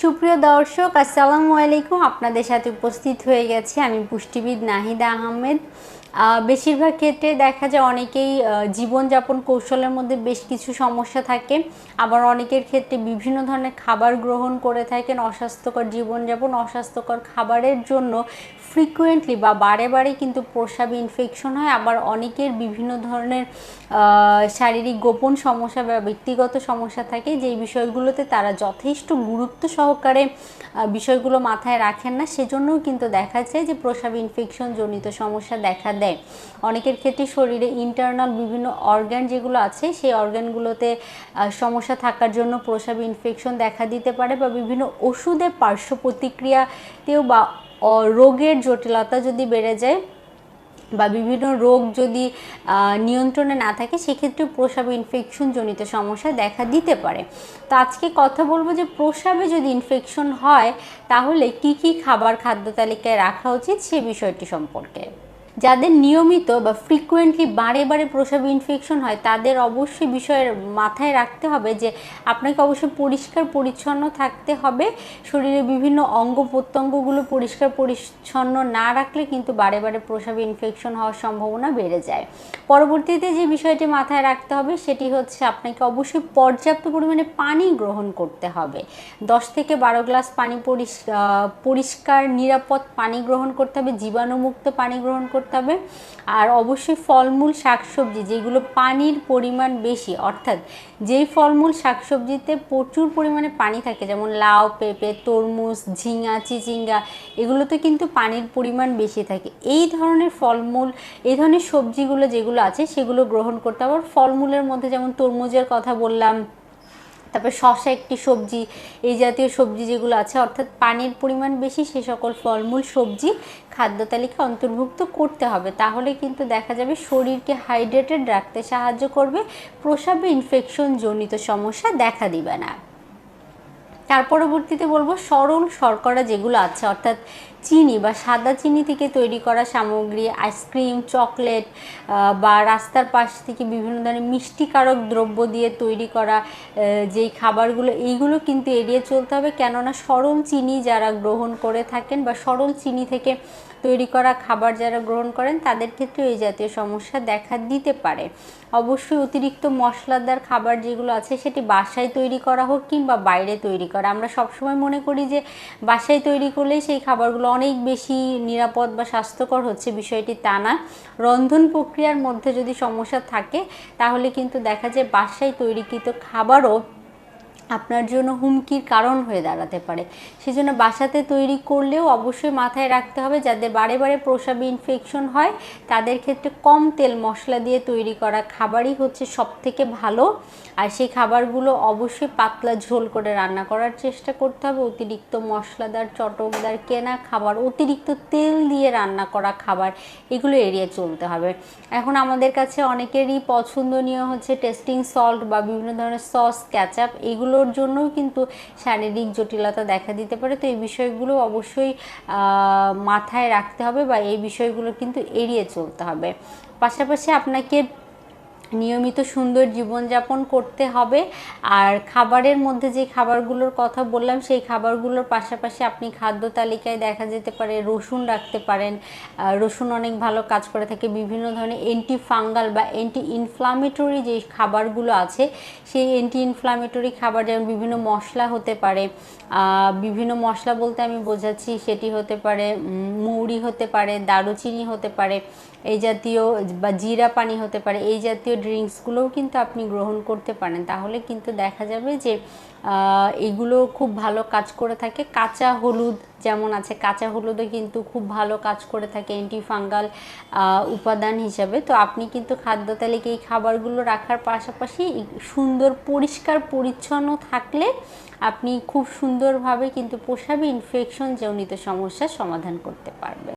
সুপ্রিয় দর্শক আসসালামু আলাইকুম। আপনাদের সাথে উপস্থিত হয়ে গেছি আমি পুষ্টিবিদ নাহিদা আহমেদ। আহ, বেশিরভাগ ক্ষেত্রে দেখা যায় অনেকেই জীবনযাপন কৌশলের মধ্যে বেশ কিছু সমস্যা থাকে। আবার অনেকের ক্ষেত্রে বিভিন্ন ধরনের খাবার গ্রহণ করে থাকেন অস্বাস্থ্যকর জীবনযাপন, অস্বাস্থ্যকর খাবারের জন্য ফ্রিকুয়েন্টলি বা বারে বারে কিন্তু প্রস্রাবে ইনফেকশন হয়। আবার অনেকের বিভিন্ন ধরনের শারীরিক গোপন সমস্যা বা ব্যক্তিগত সমস্যা থাকে, যেই বিষয়গুলোতে তারা যথেষ্ট গুরুত্ব সহকারে বিষয়গুলো মাথায় রাখেন না। সেজন্যও কিন্তু দেখা যায় যে প্রস্রাব ইনফেকশন জনিত সমস্যা দেখা দেয়। অনেকের ক্ষেত্রে শরীরে ইন্টারনাল বিভিন্ন অর্গান যেগুলো আছে, সেই অর্গানগুলোতে সমস্যা থাকার জন্য প্রসাব ইনফেকশন দেখা দিতে পারে বা বিভিন্ন ওষুধের পার্শ্ব প্রতিক্রিয়াতেও বা রোগের জটিলতা যদি বেড়ে যায় বা বিভিন্ন রোগ যদি নিয়ন্ত্রণে না থাকে, সেক্ষেত্রে প্রস্রাবে ইনফেকশন জনিত সমস্যা দেখা দিতে পারে। তো আজকে কথা বলব যে প্রসাবে যদি ইনফেকশন হয়, তাহলে কি কি খাবার খাদ্য তালিকায় রাখা উচিত সে বিষয়টি সম্পর্কে। যাদের নিয়মিত বা ফ্রিকুয়েন্টলি বারে বারে প্রসাব ইনফেকশন হয়, তাদের অবশ্যই বিষয়ের মাথায় রাখতে হবে যে আপনাকে অবশ্যই পরিষ্কার পরিচ্ছন্ন থাকতে হবে। শরীরের বিভিন্ন অঙ্গ প্রত্যঙ্গগুলো পরিষ্কার পরিচ্ছন্ন না রাখলে কিন্তু বারে বারে প্রসাব ইনফেকশন হওয়ার সম্ভাবনা বেড়ে যায়। পরবর্তীতে যে বিষয়টি মাথায় রাখতে হবে, সেটি হচ্ছে আপনাকে অবশ্যই পর্যাপ্ত পরিমাণে পানি গ্রহণ করতে হবে। দশ থেকে বারো গ্লাস পানি পরিষ্কার, নিরাপদ পানি গ্রহণ করতে হবে, জীবাণুমুক্ত পানি গ্রহণ করতে হবে। আর অবশ্যই ফলমূল, শাকসবজি, যেগুলো পানির পরিমাণ বেশি, অর্থাৎ যেই ফলমূল, শাকসবজিতে প্রচুর পরিমাণে পানি থাকে, যেমন লাউ, পেঁপে, তরমুজ, ঝিঙা, চিচিঙ্গা, এগুলোতে কিন্তু পানির পরিমাণ বেশি থাকে। এই ধরনের ফলমূল, এই ধরনের সবজিগুলো যেগুলো আছে, সেগুলো গ্রহণ করতে হবে। ফলমূলের মধ্যে যেমন তরমুজের কথা বললাম তারপরে শশা একটি সবজি, এই জাতীয় সবজি যেগুলো আছে, অর্থাৎ পানির পরিমাণ বেশি, সে সকল ফলমূল, সবজি, খাদ্য তালিকা অন্তর্ভুক্ত করতে হবে। তাহলে কিন্তু দেখা যাবে শরীরকে হাইড্রেটেড রাখতে সাহায্য করবে, প্রসাবে ইনফেকশন জনিত সমস্যা দেখা দিবে না। তার পরবর্তীতে বলব সরল শর্করা যেগুলো আছে, অর্থাৎ চিনি বা সাদা চিনি থেকে তৈরি করা সামগ্রী আইসক্রিম চকলেট বা রাস্তার পাশ থেকে বিভিন্ন ধরনের মিষ্টিকারক দ্রব্য দিয়ে তৈরি করা যেই খাবারগুলো, এইগুলো কিন্তু এড়িয়ে চলতে হবে। কেননা সরল চিনি যারা গ্রহণ করে থাকেন বা সরল চিনি থেকে তৈরি করা খাবার যারা গ্রহণ করেন, তাদের ক্ষেত্রে এই জাতীয় সমস্যা দেখা দিতে পারে। অবশ্যই অতিরিক্ত মশলাদার খাবার যেগুলো আছে, সেটি বাসায় তৈরি করা হোক কিংবা বাইরে তৈরি করা। আমরা সবসময় মনে করি যে, বাসায় তৈরি করলে সেই খাবারগুলো অনেক বেশি নিরাপদ বা স্বাস্থ্যকর হচ্ছে, বিষয়টি তা না। রন্ধন প্রক্রিয়ার মধ্যে যদি সমস্যা থাকে, তাহলে কিন্তু দেখা যায় বাসায় তৈরিকৃত খাবারও আপনার জন্য হুমকির কারণ হয়ে দাঁড়াতে পারে। সেজন্য বাসাতে তৈরি করলেও অবশ্যই মাথায় রাখতে হবে যাদের বারে বারে প্রস্রাবে ইনফেকশন হয়, তাদের ক্ষেত্রে কম তেল মশলা দিয়ে তৈরি করা খাবারই হচ্ছে সব থেকে ভালো। আর সেই খাবারগুলো অবশ্যই পাতলা ঝোল করে রান্না করার চেষ্টা করতে হবে। অতিরিক্ত মশলাদার, চটকদার, কেনা খাবার, অতিরিক্ত তেল দিয়ে রান্না করা খাবার, এগুলো এড়িয়ে চলতে হবে। এখন আমাদের কাছে অনেকেরই পছন্দনীয় হচ্ছে টেস্টিং সল্ট বা বিভিন্ন ধরনের সস ক্যাচআপ এগুলোর জন্যও কিন্তু শারীরিক জটিলতা দেখা দিতে পারে। তো এই বিষয়গুলো অবশ্যই মাথায় রাখতে হবে বা এই বিষয়গুলো কিন্তু এড়িয়ে চলতে হবে। পাশাপাশি আপনাকে নিয়মিত সুন্দর জীবনযাপন করতে হবে। আর খাবারের মধ্যে যে খাবারগুলোর কথা বললাম, সেই খাবারগুলোর পাশাপাশি আপনি খাদ্য তালিকায় দেখা যেতে পারে, রসুন রাখতে পারেন। রসুন অনেক ভালো কাজ করে থাকে। বিভিন্ন ধরনের অ্যান্টি ফাঙ্গাল বা অ্যান্টি ইনফ্লামেটরি যে খাবারগুলো আছে, সেই অ্যান্টি ইনফ্লামেটরি খাবার যেমন বিভিন্ন মশলা হতে পারে। বিভিন্ন মশলা বলতে আমি বোঝাচ্ছি, সেটি হতে পারে মৌরি হতে পারে, দারুচিনি হতে পারে, এই জাতীয় বা জিরা পানি হতে পারে, এই জাতীয় ড্রিঙ্কসগুলোও কিন্তু আপনি গ্রহণ করতে পারেন। তাহলে কিন্তু দেখা যাবে যে এগুলো খুব ভালো কাজ করে থাকে। কাঁচা হলুদ যেমন আছে, কাঁচা হলুদও কিন্তু খুব ভালো কাজ করে থাকে অ্যান্টি ফাঙ্গাল উপাদান হিসাবে। তো আপনি কিন্তু খাদ্য তালিকায় এই খাবারগুলো রাখার পাশাপাশি সুন্দর পরিষ্কার পরিচ্ছন্ন থাকলে আপনি খুব সুন্দরভাবে কিন্তু পোষাবে ইনফেকশন জনিত সমস্যার সমাধান করতে পারবেন।